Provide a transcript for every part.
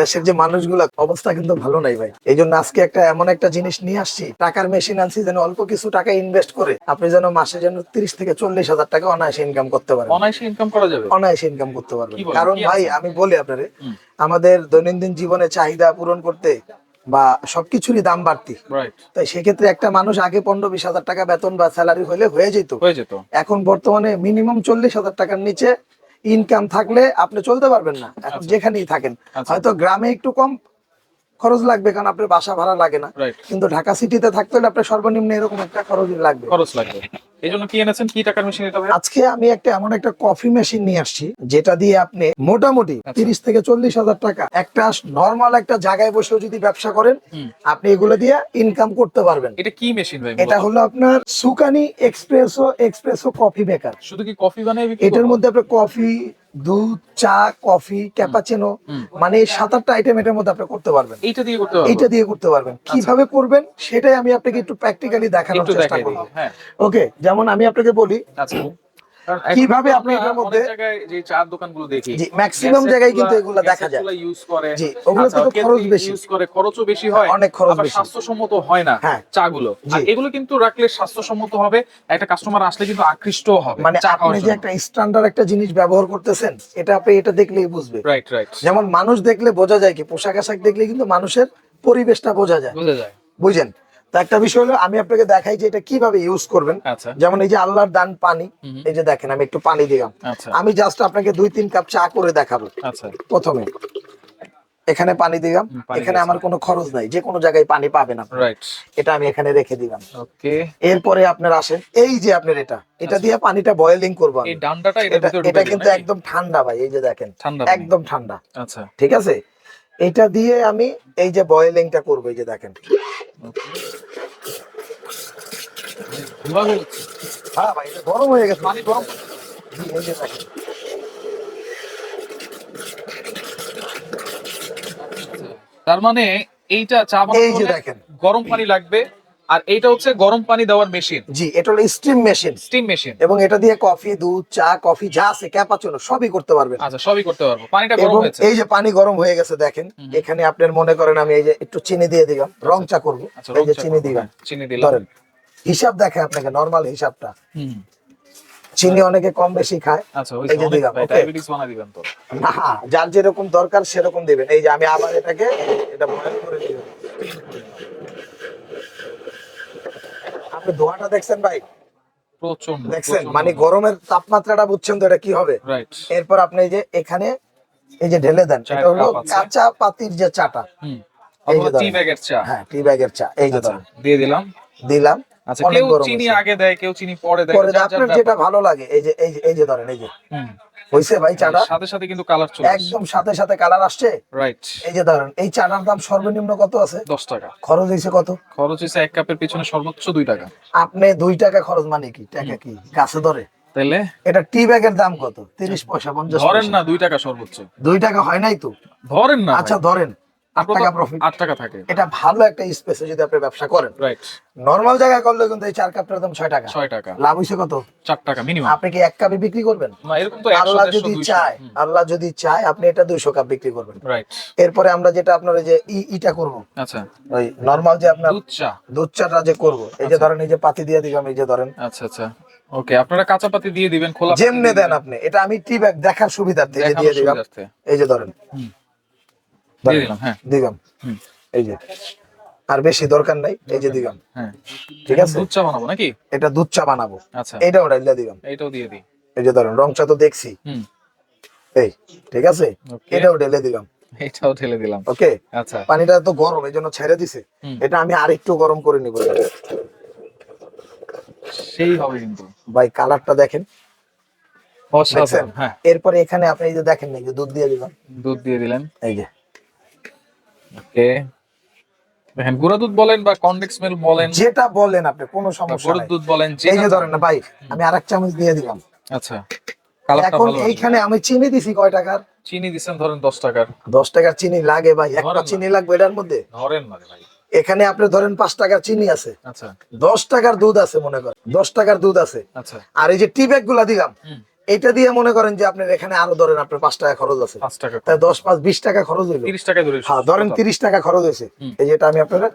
দেশের যে মানুষগুলা অবস্থা কিন্তু ভালো নাই ভাই। এই জন্য আজকে একটা এমন একটা জিনিস নিয়ে আসছি টাকার মেশিন আনছি যেন অল্প কিছু টাকা ইনভেস্ট করে আপনি যেন মাসে যেন তিরিশ থেকে চল্লিশ হাজার টাকা অনায়াসে ইনকাম করতে পারেন। অনায়াসে ইনকাম করা যাবে? অনায়াসে ইনকাম করতে পারবেন। কারণ ভাই আমি বলি আপনারে আমাদের দৈনন্দিন জীবনে চাহিদা পূরণ করতে বা সবকিছুরই দাম বাড়তি। তাই সেক্ষেত্রে একটা মানুষ আগে পনেরো বিশ হাজার টাকা বেতন বা স্যালারি হলে হয়ে যেত। হয়ে যেত। এখন বর্তমানে মিনিমাম চল্লিশ হাজার টাকার নিচে ইনকাম থাকলে আপনি চলতে পারবেন না এখন আচ্ছা। যেখানেই থাকেন। আচ্ছা। হয়তো গ্রামে একটু কম খরচ লাগবে কারণ আপনার বাসা ভাড়া লাগে না। কিন্তু ঢাকা সিটিতে থাকতে হলে আপনার সর্বনিম্ন এরকম একটা খরচ লাগবে। খরচ লাগবে। এই জন্য কি এনেছেন? কি টাকার মেশিন এটা আজকে আমি একটা এমন একটা কফি মেশিন নিয়ে আসছি যেটা দিয়ে আপনি মোটামুটি আচ্ছা। তিরিশ থেকে চল্লিশ হাজার টাকা একটা নর্মাল একটা জায়গায় বসেও যদি ব্যবসা করেন আপনি এগুলো দিয়ে ইনকাম করতে পারবেন। এটা কি মেশিন ভাই? এটা হলো আপনার সুকানি এক্সপ্রেসো এক্সপ্রেসো কফি মেকার শুধু কি কফি বানাই এটার মধ্যে আপনি কফি দুধ চা কফি ক্যাপাচিনো মানে সাত আটটা আইটেম এটার মধ্যে আপনি করতে পারবেন। এইটা দিয়ে করতে পারব। এইটা দিয়ে করতে পারবেন। কীভাবে করবেন সেটাই আমি আপনাকে একটু প্র্যাকটিক্যালি দেখানোর চেষ্টা করব। হ্যাঁ। ওকে যেমন আমি আপনাকে বলি আচ্ছা এখন কীভাবে আপনি এটার মধ্যে- যে চার দোকানগুলো দেখি জি, maximum জায়গায় কিন্তু এগুলো দেখা যায়। ইউজ করে জি, ওগুলো আচ্ছা, কিন্তু কেউ খরচ বেশি। ইউজ করে খরচও বেশি হয় অনেক খরচ বেশি। স্বাস্থ্যসম্মত হয় না হ্যাঁ। চাগুলো জি। আর এগুলো কিন্তু রাখলে স্বাস্থ্যসম্মত হবে একটা কাস্টমার আসলে কিন্তু আকৃষ্ট হবে মানে চা আপনি যে একটা স্ট্যান্ডার্ড একটা জিনিস ব্যবহার করতেছেন এটা আপনি এটা দেখলেই বুঝবে রাইট রাইট যেমন মানুষ দেখলে বোঝা যায় কি পোশাক আশাক দেখলে কিন্তু মানুষের পরিবেশটা বোঝা যায় বোঝা যায় বুঝেন তো একটা বিষয় হলো আমি আপনাকে দেখাই যে এটা কীভাবে ইউজ করবেন। আচ্ছা। যেমন এই যে আল্লাহর দান পানি এই যে দেখেন আমি একটু পানি দিলাম। আচ্ছা। আমি জাস্ট আপনাকে দুই তিন কাপ চা করে দেখাবো। আচ্ছা। প্রথমে এখানে পানি দিলাম। এখানে আমার কোনো খরচ নাই। যে কোনো জায়গায় পানি পাবেন আপনি। এটা আমি এখানে রেখে দিলাম। ওকে এরপরে আপনার আসেন এই যে আপনার এটা এটা দিয়ে পানিটা বয়েলিং করব এই ডান্ডাটা এটা কিন্তু একদম ঠান্ডা ভাই এই যে দেখেন। ঠান্ডা একদম ঠান্ডা। আচ্ছা। ঠিক আছে? এটা দিয়ে আমি এই যে বয়েলিংটা করব এই যে দেখেন। হ্যাঁ ভাই এটা গরম হয়ে গেছে পানি গরম। এই যে দেখেন। তার মানে এইটা চা এই যে দেখেন। গরম পানি লাগবে। আর এইটা হচ্ছে গরম পানি দেওয়ার মেশিন। জি এটা হলো স্টিম মেশিন স্টিম মেশিন এবং এটা দিয়ে কফি দুধ চা কফি যা আছে ক্যাপাচুনো সবই করতে পারবেন। আচ্ছা সবই করতে পারব। পানিটা গরম হয়েছে। এই যে পানি গরম হয়ে গেছে দেখেন এখানে আপনার মনে করেন আমি এই যে একটু চিনি দিয়ে দিলাম রং চা করব। আচ্ছা এই যে চিনি দিলাম। হ্যাঁ, চিনি দিলাম। ধরেন হিসাব দেখে আপনাকে নরমাল হিসাবটা। হুম, চিনি অনেকে কম বেশি খায়। আচ্ছা এই যে দিলাম? ডায়াবেটিস বানা দিবেন তো। যার যেরকম দরকার সেরকম দিবেন। এই যে আমি আবার এটাকে এটা বয়েল করে দিলাম। আপনি ধোঁয়াটা দেখছেন ভাই? প্রচণ্ড দেখছেন? মানে গরমের তাপমাত্রাটা বুঝছেন তো এটা কি হবে? এরপর আপনি এই যে এখানে এই যে ঢেলে দেন সেটা হলো। কাঁচা পাতির যে চাটা টি ব্যাগের চা। হ্যাঁ টি ব্যাগের চা এই যে আচ্ছা দিয়ে দিলাম। দিলাম। আচ্ছা কেউ চিনি আগে দেয় কেউ চিনি পরে দেয় পরে আপনার যেটা ভালো লাগে এই যে এই যে এই যে ধরেন এই যে। হইছে ভাই চাটা? সাথে সাথে কিন্তু কালার চলে একদম সাথে সাথে কালার আসছে? রাইট এই যে ধরেন এই চাটার দাম সর্বনিম্ন কত আছে? দশ টাকা। খরচ হয়েছে কত? খরচ হচ্ছে এক কাপের পিছনে সর্বোচ্চ দুই টাকা। আপনি দুই টাকা খরচ মানে কি? টাকা কি? গাছে ধরে? তাইলে? এটা টি ব্যাগের দাম কত? তিরিশ পয়সা পঞ্চাশ ধরেন না দুই টাকা সর্বোচ্চ। দুই টাকা হয় নাই তো? ধরেন না আচ্ছা ধরেন। আট টাকা প্রফিট আট টাকা থাকে। এটা ভালো একটা স্পেসে যদি আপনি ব্যবসা করেন। রাইট নর্মাল জায়গায় করলে কিন্তু এই চার কাপটার দাম ছয় টাকা। ছয় টাকা। লাভ হইছে কত? চার টাকা মিনিমাম আপনি কি এক কাপে বিক্রি করবেন? না এরকম তো আল্লাহ যদি চায় আল্লাহ যদি চায় আপনি এটা দুইশো কাপ বিক্রি করবেন। রাইট এরপরে আমরা যেটা আপনার ওই যে ই- ইটা করব। আচ্ছা। ওই নর্মাল যে আপনার দুধ চা। দুধ চাটা যে করব। এই যে ধরেন এই যে পাতি দিয়ে দিলাম এই যে ধরেন। আচ্ছা আচ্ছা। ওকে আপনারা কাঁচা পাতি দিয়ে দিবেন খোলা যেমনে দেন আপনি। এটা আমি টি ব্যাগ দেখার সুবিধার্থে দিয়ে দিলাম। এই যে ধরেন। হ্যাঁ। এই যে আর বেশি দরকার নাই এই যে হ্যাঁ। ঠিক আছে? দুধ চা বানাবো নাকি? এটা দুধ চা বানাবো। আচ্ছা। দিলাম এইটাও দিয়ে দিই। এই যে ধরেন রং চা তো দেখছি। এই ঠিক আছে? এটাও ঢেলে দিলাম। এইটাও ঢেলে দিলাম। ওকে আচ্ছা। পানিটা তো গরম এই জন্য ছেড়ে দিছে। এটা আমি আরেকটু গরম করে নিব। সেই হবে কিন্তু। ভাই কালারটা দেখেন। অসাধারণ হ্যাঁ। এরপরে এখানে আপনি এই যে দেখেন না, এই যে দুধ দিয়ে দিলাম। দুধ দিয়ে দিলেন। এই যে। ওকে। দেখেন গুঁড়া দুধ বলেন বা কনডেক্স মিল্ক বলেন। যেটা বলেন আপনি কোনো সমস্যা নাই। দুধ বলেন এই যে ধরেন না ভাই আমি আরেক চামচ দিয়ে দিলাম। আচ্ছা এখন এইখানে আমি চিনি দিছি কয় টাকার? চিনি দিচ্ছেন ধরেন দশ টাকার। দশ টাকার চিনি লাগে ভাই একটা চিনি লাগবে এটার মধ্যে? ধরেন না ভাই। এখানে আপনি ধরেন পাঁচ টাকার চিনি আছে। আচ্ছা। দশ টাকার দুধ আছে মনে করেন দশ টাকার দুধ আছে। আচ্ছা। আর এই যে টি ব্যাগগুলা দিলাম। এটা দিয়ে মনে করেন যে আপনার এখানে আরও ধরেন আপনার পাঁচ টাকা খরচ আছে। পাঁচ টাকা তাই দশ পাঁচ বিশ টাকা খরচ হইল। তিরিশ ধরে হ্যাঁ ধরেন তিরিশ টাকা খরচ হয়েছে। এই যেটা আমি আপনারা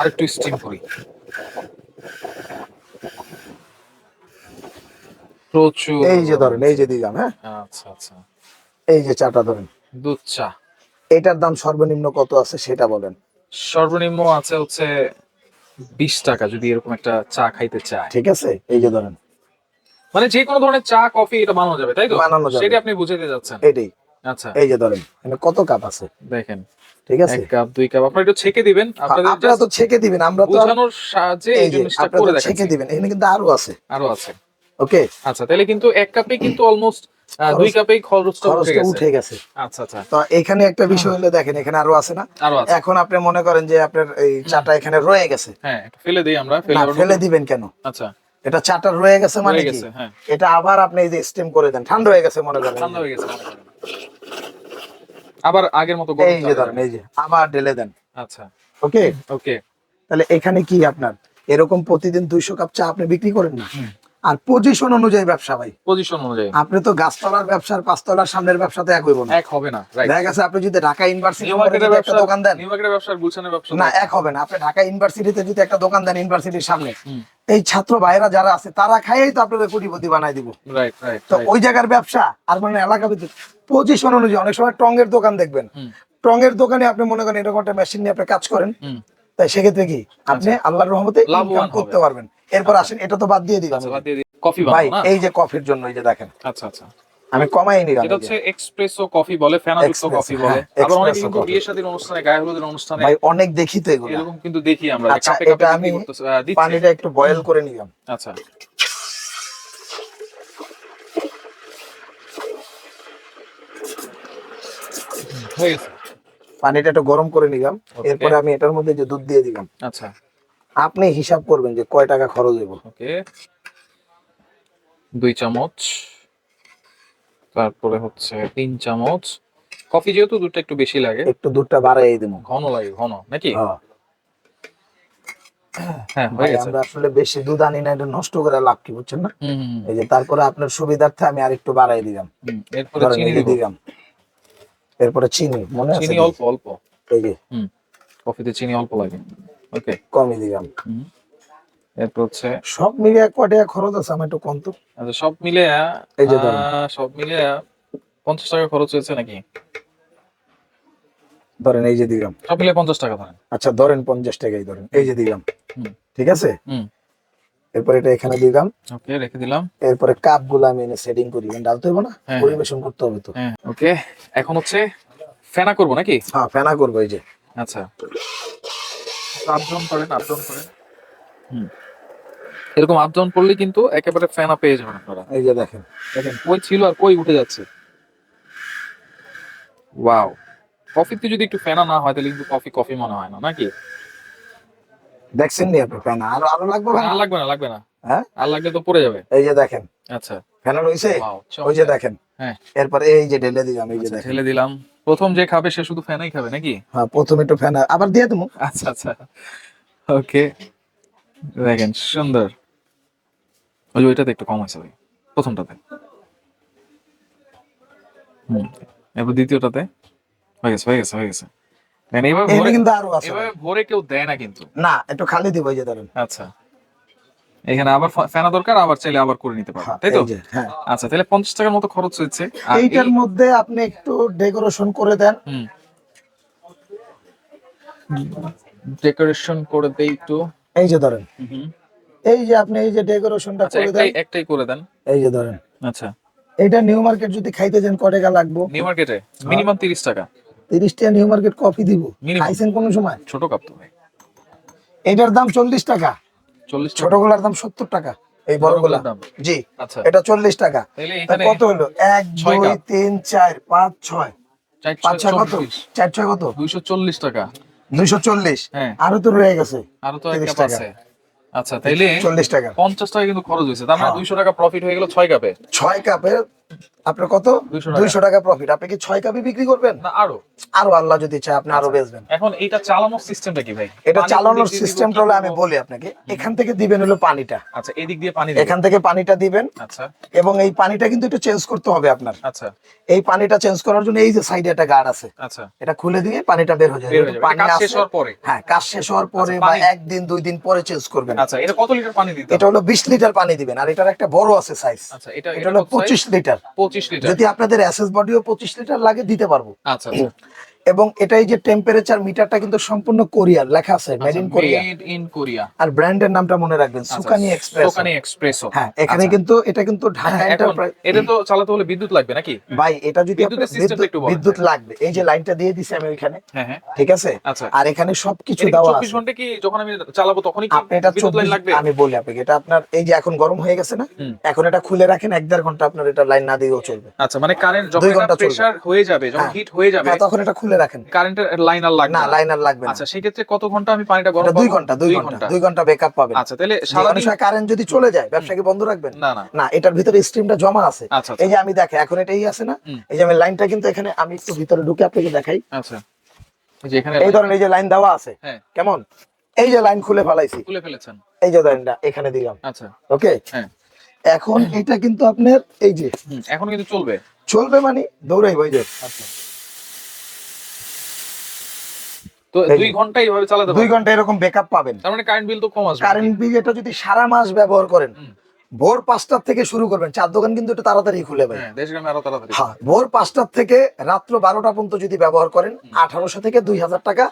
আর একটু স্টিম করি। প্রচুর। এই যে ধরেন এই যে দিলাম হ্যাঁ? আচ্ছা আচ্ছা। এই যে চাটা ধরেন। দুধ চা। এটার দাম সর্বনিম্ন কত আছে সেটা বলেন। সর্বনিম্ন আছে হচ্ছে বিশ টাকা যদি এরকম একটা চা খাইতে চায়। ঠিক আছে? এই যে ধরেন। মানে যে কোনো ধরনের চা কফি এটা বানানো যাবে তাই তো? বানানো যাবে। সেটা আপনি বুঝাইতে যাচ্ছেন। এটাই আচ্ছা। এই যে ধরেন এখানে কত কাপ আছে? দেখেন। ঠিক আছে? এক কাপ দুই কাপ আপনারা একটু ছেকে দিবেন। আপনারা তো ছেকে দিবেন আমরা তো বোঝানোর সাহায্যে এই জিনিসটা করে তো ছেকে দিবেন এখানে কিন্তু আরও আছে। আরও আছে। ওকে? আচ্ছা তাহলে কিন্তু এক কাপে কিন্তু অলমোস্ট দুই কাপেই খরচটা উঠে গেছে। আচ্ছা আচ্ছা। তো এখানে একটা বিষয় হলো দেখেন এখানে আরও আছে না? এখন আপনি মনে করেন যে আপনার এই চাটা এখানে রয়ে গেছে। হ্যাঁ ফেলে দেই আমরা ফেলে দিবেন কেন? আচ্ছা। এটা চাটা রয়ে গেছে মানে কি? হ্যাঁ। এটা আবার আপনি এই যে স্টিম করে দেন ঠান্ডা হয়ে গেছে মনে করেন। ঠান্ডা হয়ে গেছে আবার আগের মতো গরম এই যে ধরেন এই যে আবার ঢেলে দেন। আচ্ছা। ওকে ওকে তাহলে এখানে কি আপনার? এরকম প্রতিদিন দুইশো কাপ চা আপনি বিক্রি করেন না? আর পজিশন অনুযায়ী ব্যবসা ভাই। পজিশন অনুযায়ী। আপনি তো গাছতলার ব্যবসার পাঁচতলার সামনের ব্যবসাতে এক হইব না। এক হবে না রাইট দেখা গেছে আপনি যদি ঢাকা ইউনিভার্সিটি মার্কেটের একটা ব্যবসা দোকান দেন। নিউ মার্কেটের ব্যবসা গুলশানের ব্যবসা না এক হবে না। আপনি ঢাকা ইউনিভার্সিটিতে যদি একটা দোকান দেন ইউনিভার্সিটির সামনে। এই ছাত্র ভাইরা যারা আছে তারা খাইয়েই তো আপনাদের কোটিপতি বানাই দিব। তো ওই জায়গার ব্যবসা আর মানে এলাকা ভিত্তিক পজিশন অনুযায়ী অনেক সময় টঙ্গের দোকান দেখবেন। টঙ্গের দোকানে আপনি মনে করেন এরকম একটা মেশিন নিয়ে আপনি কাজ করেন তাই সেক্ষেত্রে কি আপনি আল্লাহর রহমতে আচ্ছা। ইনকাম করতে পারবেন। এরপর আসেন এটা তো বাদ দিয়ে দিলাম। আচ্ছা ভাই এই যে কফির জন্য এই যে দেখেন। আচ্ছা আচ্ছা। আমি কমাই নিলাম এটা হচ্ছে এক্সপ্রেসো কফি বলে ফেনাযুক্ত কফি বলে। হ্যাঁ, আবার অনেকে কিন্তু coffee। বিয়ে শাদীর অনুষ্ঠানে গায়ে হলুদের অনুষ্ঠানে ভাই অনেক দেখি তো এগুলো। এরকম কিন্তু দেখি আমরা। আচ্ছা, কাপে কাপে এটা আমি। পানিটা একটু বয়েল করে নিলাম। আচ্ছা। হয়ে গেছে। পানিটা একটু গরম করে নিলাম। এরপরে আমি এটার মধ্যে যে দুধ দিয়ে দিলাম। আচ্ছা। আপনি হিসাব করবেন যে কয় টাকা খরচ হইব। ওকে দুই চামচ। তারপরে হচ্ছে তিন চামচ। কফি যেহেতু দুধটা একটু বেশি লাগে। একটু দুধটা বাড়াই দিব। ঘন লাগে ঘন। নাকি? হ্যাঁ। আমরা আসলে বেশি দুধ আনি না এটা নষ্ট করে লাভ কি বুঝছেন না? এই যে তারপরে আপনার সুবিধার্থে আমি আরেকটু বাড়াই দিলাম। এরপরে চিনি দিলাম। এরপরে মনে চিনি অল্প অল্প। এই যে। কফিতে চিনি অল্প লাগে। ওকে কমই দিলাম। এরপর হচ্ছে? সব মিলিয়ে কয় টাকা খরচ আছে আমার একটু কম তো। আচ্ছা সব মিলে এই যে। সব মিলে পঞ্চাশ টাকা খরচ হয়েছে নাকি? ধরেন এই যে দিলাম। সব পঞ্চাশ টাকা ধরেন। আচ্ছা ধরেন পঞ্চাশ টাকাই ধরেন। এই যে দিলাম। ঠিক আছে? এরপর এটা এখানে দিলাম। ওকে রেখে দিলাম। এরপরে কাপগুলো আমি এনে সেটিং করি। মানে ডালতে হবে না? হ্যাঁ। পরিবেশন করতে হবে তো। হ্যাঁ ওকে। এখন হচ্ছে ফেনা করব নাকি? হ্যাঁ ফেনা করব এই যে। আচ্ছা। আপডাউন করেন আপডাউন করেন। হুম। এরকম আপ ডাউন করলে কিন্তু একেবারে ফেনা পেয়ে যাবেন আপনারা। এই যে দেখেন। দেখেন কই ছিল আর কই উঠে যাচ্ছে? ওয়াও কফিতে যদি একটু ফেনা না হয় তাহলে কিন্তু কফি কফি মনে হয় না নাকি? দেখছেন নি আপনি? ফেনা আরও আরও লাগবে? আর লাগবে না লাগবে না। হ্যাঁ? আর লাগলে তো পড়ে যাবে। এই যে দেখেন। আচ্ছা। ফেনা ওয়াও ওই যে দেখেন। হ্যাঁ। এরপর এই যে ঢেলে দিলাম এই যে আচ্ছা, দেখেন। ঢেলে দিলাম। প্রথম যে খাবে সে শুধু ফ্যানাই খাবে নাকি? হ্যাঁ প্রথমে একটু ফেনা। আবার দিয়ে দেবো। আচ্ছা আচ্ছা। ওকে দেখেন সুন্দর। ওই ওইটাতে একটু কম আছে ভাই প্রথমটাতে। হুম এবার দ্বিতীয়টাতে হয়ে গেছে হয়ে গেছে হয়ে গেছে। কিন্তু আরও আছে এভাবে ভরে কেউ দেয় না কিন্তু। না একটু খালি দিব যে ধরেন। আচ্ছা। এখানে আবার ফেনা দরকার আবার চাইলে আবার করে নিতে পারবেন হ্যাঁ, তাই তো? হ্যাঁ। আচ্ছা তাহলে পঞ্চাশ টাকার মতো খরচ হয়েছে। এইটার মধ্যে আপনি একটু ডেকোরেশন করে দেন। হুম। ডেকোরেশন করে দেই একটু। এই যে ধরেন। এই যে আপনি এই যে ডেকোরেশনটা আচ্ছা করে দেন। একটাই করে দেন। এই যে ধরেন। আচ্ছা। এটা নিউ মার্কেট যদি খাইতে যান কয় টাকা লাগবো? নিউ মার্কেটে? মিনিমাম তিরিশ টাকা। তিরিশ টাকা নিউ মার্কেট কফি দিব। খাইছেন কোন সময়? ছোট কাপ তো। এটার দাম চল্লিশ টাকা। চল্লিশ ছোটগুলার দাম সত্তর টাকা। এই বড়গুলা বড়গুলোর দাম? জি। আচ্ছা। এটা চল্লিশ টাকা। তাহলে কত হলো এক ছয় দুই কাপ। তিন চার পাঁচ ছয়। চার পাঁচ ছয় কত? চার ছয় কত? দুইশো চল্লিশ টাকা। দুইশো চল্লিশ। হ্যাঁ। আরও তো রয়ে গেছে। আরও তো এক 30 কাপ টাকা। আছে। আচ্ছা তাইলে চল্লিশ টাকা। পঞ্চাশ টাকা কিন্তু খরচ হয়েছে। তার মানে হ্যাঁ। দুইশো টাকা প্রফিট হয়ে গেল ছয় কাপে ছয় কাপে আপনার কত? দুইশো টাকা। প্রফিট আপনি কি ছয় কাপি বিক্রি করবেন? না আরও। আরও আল্লাহ যদি চায় আপনি আরও বেচবেন। এখন এইটা চালানোর সিস্টেমটা কি ভাই? এটা চালানোর সিস্টেমটা হলো আমি বলি আপনাকে এখান থেকে দিবেন হলো পানিটা। আচ্ছা এদিক দিয়ে পানি এখান থেকে পানিটা দিবেন। আচ্ছা। এবং এই পানিটা কিন্তু একটু চেঞ্জ করতে হবে আপনার। আচ্ছা। এই পানিটা চেঞ্জ করার জন্য এই যে সাইডে একটা গার্ড আছে। আচ্ছা। এটা খুলে দিয়ে পানিটা বের হয়ে যাবে। হয়ে। পানি কাজ শেষ হওয়ার পরে? হ্যাঁ কাজ শেষ হওয়ার পরে আচ্ছা, বা পানি- একদিন দুই দিন পরে চেঞ্জ করবেন। আচ্ছা এটা কত লিটার পানি দিতে এটা হলো বিশ লিটার পানি দিবেন। আর এটার একটা বড় আছে সাইজ আচ্ছা এটা এটা হলো পঁচিশ লিটার পঁচিশ লিটার। যদি আপনাদের এসএস বডিও পঁচিশ লিটার লাগে দিতে পারব। আচ্ছা আচ্ছা। এবং এটাই যে টেম্পারেচার মিটারটা কিন্তু সম্পূর্ণ কোরিয়ার লেখা আছে made in Korea in Korea আর ব্র্যান্ডের নামটা মনে রাখবেন সুকানি এক্সপ্রেস দোকানে এক্সপ্রেসো হ্যাঁ এখানে কিন্তু এটা কিন্তু ঢাকা এন্টারপ্রাইজ এটা তো চালাতে হলে বিদ্যুৎ লাগবে নাকি? ভাই এটা যদি বিদ্যুৎ বিদ্যুৎ লাগবে। এই যে লাইনটা দিয়ে দিছি আমি ওইখানে। হ্যাঁ হ্যাঁ। ঠিক আছে? আচ্ছা। আর এখানে সবকিছু দেওয়া 24 ঘণ্টা কি যখন আমি চালাবো তখনই কি আপনি এটা বিদ্যুৎ লাইন লাগবে? আমি বলি আপনাকে এটা আপনার এই যে এখন গরম হয়ে গেছে না এখন এটা খুলে রাখেন এক দেড় ঘণ্টা আপনার এটা লাইন না দিয়েও চলবে। আচ্ছা মানে কারেন্ট যখন। প্রেসার হয়ে যাবে যখন হ্যাঁ। হিট হয়ে যাবে হ্যাঁ, তখন এটা খুলে রাখেন। কারেন্টের লাইন আর লাগবে না লাইন আর লাগবে আচ্ছা সেক্ষেত্রে কত ঘণ্টা আমি পানিটা গরম এটা দুই ঘণ্টা দুই ঘণ্টা দুই ঘণ্টা ব্যাকআপ পাবেন। আচ্ছা তাহলে সারাদিন অনুসারে কারেন্ট যদি চলে যায় ব্যবসা কি বন্ধ রাখবেন? না না। না এটার ভিতরে স্ট্রিমটা জমা আছে। আচ্ছা এই যে আমি দেখে এখন এটাই আছে না? এই যে আমি লাইনটা কিন্তু এখানে আমি একটু ভিতরে ঢুকে আপনাকে দেখাই। আচ্ছা। এই যে এখানে এই ধরনের এই যে লাইন দেওয়া আছে হ্যাঁ। কেমন? এই যে লাইন খুলে ফেলাইছি। খুলে ফেলেছেন। এই যে লাইনটা এখানে দিলাম। আচ্ছা। ওকে হ্যাঁ। এখন এটা কিন্তু আপনার এই যে এখন কিন্তু চলবে। চলবে মানে দৌড়াই ওই যে। আচ্ছা। তো দুই। ঘণ্টা এইভাবে চালাতে দুই ঘণ্টা এরকম বেকআপ পাবেন তার মানে কারেন্ট বিল তো কম আসবে কারেন্ট বিল এটা যদি সারা মাস ব্যবহার করেন। ভোর পাঁচটার থেকে শুরু করবেন। চার দোকান কিন্তু একটু তাড়াতাড়ি খুলে ভাই। হ্যাঁ হ্যাঁ ভোর পাঁচটার থেকে রাত্র বারোটা পর্যন্ত যদি ব্যবহার করেন আঠারোশো থেকে দুই হাজার টাকা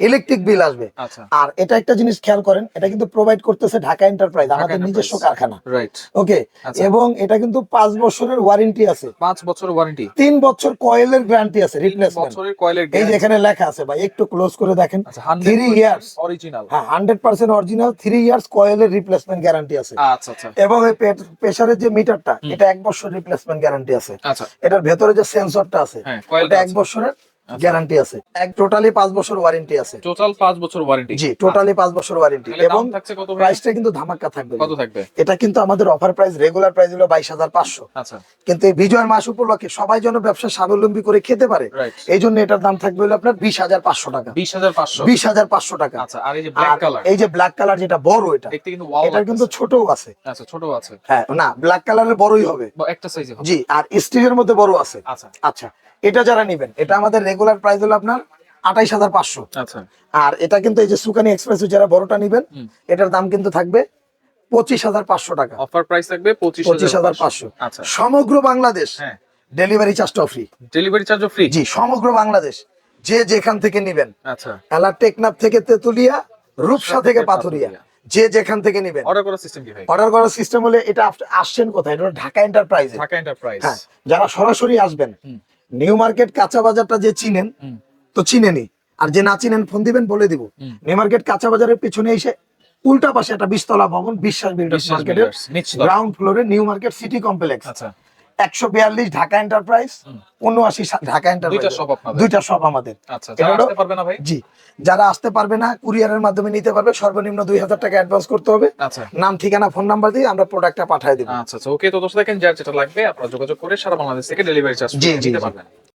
ইলেকট্রিক বিল আসবে। আচ্ছা। আর এটা একটা জিনিস খেয়াল করেন এটা কিন্তু প্রোভাইড করতেছে ঢাকা এন্টারপ্রাইজ আমাদের নিজস্ব কারখানা। রাইট ওকে আচ্ছা। এবং এটা কিন্তু পাঁচ বছরের ওয়ারেন্টি আছে। পাঁচ বছর ওয়ারেন্টি তিন বছর কয়েলের গ্যারান্টি আছে রিপ্লেসমেন্ট বছরের কয়েলের এই যে এখানে লেখা আছে ভাই একটু ক্লোজ করে দেখেন। থ্রি ইয়ার্স অরিজিনাল হ্যাঁ hundred percent original three years কয়েলের রিপ্লেসমেন্ট গ্যারান্টি আছে। আচ্ছা আচ্ছা। এবং এই প্রেসারের যে মিটারটা এটা এক বছর রিপ্লেসমেন্ট গ্যারান্টি আছে। আচ্ছা। এটার ভেতরে যে সেন্সরটা আছে এটা এক বছরের গ্যারান্টি আছে। এক টোটালি পাঁচ বছর ওয়ারেন্টি আছে। টোটাল পাঁচ বছর ওয়ারেন্টি। জি টোটালি পাঁচ বছর ওয়ারেন্টি। এবং? প্রাইসটা কিন্তু ধামাকা থাকবে। কত থাকবে? এটা কিন্তু আমাদের অফার প্রাইস রেগুলার প্রাইস হলো বাইশ হাজার পাঁচশো। আচ্ছা। কিন্তু এই বিজয়ের মাস উপলক্ষে সবাই যেন ব্যবসা স্বাবলম্বী করে খেতে পারে এই জন্য এটার দাম থাকবে হলো আপনার বিশ হাজার পাঁচশো টাকা। বিশ হাজার পাঁচশো। বিশ হাজার পাঁচশো টাকা। আচ্ছা আর এই যে ব্ল্যাক কালার যেটা বড় এটা দেখতে কিন্তু ছোটও আছে। আচ্ছা ছোট আছে। হ্যাঁ না ব্ল্যাক কালারের বড়ই হবে। একটা সাইজে জি আর স্টিলের মধ্যে বড় আছে। আচ্ছা। আচ্ছা এটা যারা নিবেন এটা আমাদের রেগুলার প্রাইস হলো আপনার আঠাইশ হাজার পাঁচশো। আচ্ছা। আর এটা কিন্তু এই যে সুকানি এক্সপ্রেস যারা বড়টা নিবেন। এটার দাম কিন্তু থাকবে পঁচিশ হাজার পাঁচশো টাকা। অফার প্রাইস থাকবে পঁচিশ হাজার পাঁচশো। আচ্ছা। সমগ্র বাংলাদেশ ডেলিভারি চার্জটা ফ্রি ডেলিভারি চার্জও ফ্রি জি সমগ্র বাংলাদেশ। যে যেখান থেকে নিবেন। আচ্ছা। এলা টেকনাফ থেকে তেতুলিয়া রূপসা থেকে পাথুরিয়া। যে যেখান থেকে নিবেন। অর্ডার করার সিস্টেম কি ভাই? অর্ডার করার সিস্টেম হলে এটা আসছেন কোথায়? এটা ঢাকা এন্টারপ্রাইজ ঢাকা এন্টারপ্রাইজ হ্যাঁ যারা সরাসরি আসবেন। নিউ মার্কেট কাঁচা বাজারটা যে চিনেন। তো চিনেনি আর যে না চিনেন ফোন দিবেন বলে দিব। নিউ মার্কেট কাঁচা বাজারের পিছনে এসে উল্টা পাশে একটা বিশতলা ভবন বিশ্বাস বিল্ডার্স মার্কেটের গ্রাউন্ড ফ্লোরে নিউ মার্কেট সিটি কমপ্লেক্স আচ্ছা। একশো বিয়াল্লিশ ঢাকা এন্টারপ্রাইজ উনআশি ঢাকা এন্টারপ্রাইজ দুইটা শপ আমাদের। আচ্ছা জি যারা আসতে পারবে না কুরিয়ারের মাধ্যমে নিতে পারবে সর্বনিম্ন দুই হাজার টাকা অ্যাডভান্স করতে হবে। আচ্ছা। নাম ঠিকানা ফোন নাম্বার দিয়ে আমরা প্রোডাক্টটা পাঠিয়ে দেবো। আচ্ছা আচ্ছা ওকে তো দোস্ত দেখেন যার যেটা লাগবে আপনারা যোগাযোগ করে সারা বাংলাদেশ থেকে ডেলিভারি চার্জ জি, জি, জি। পারবেন।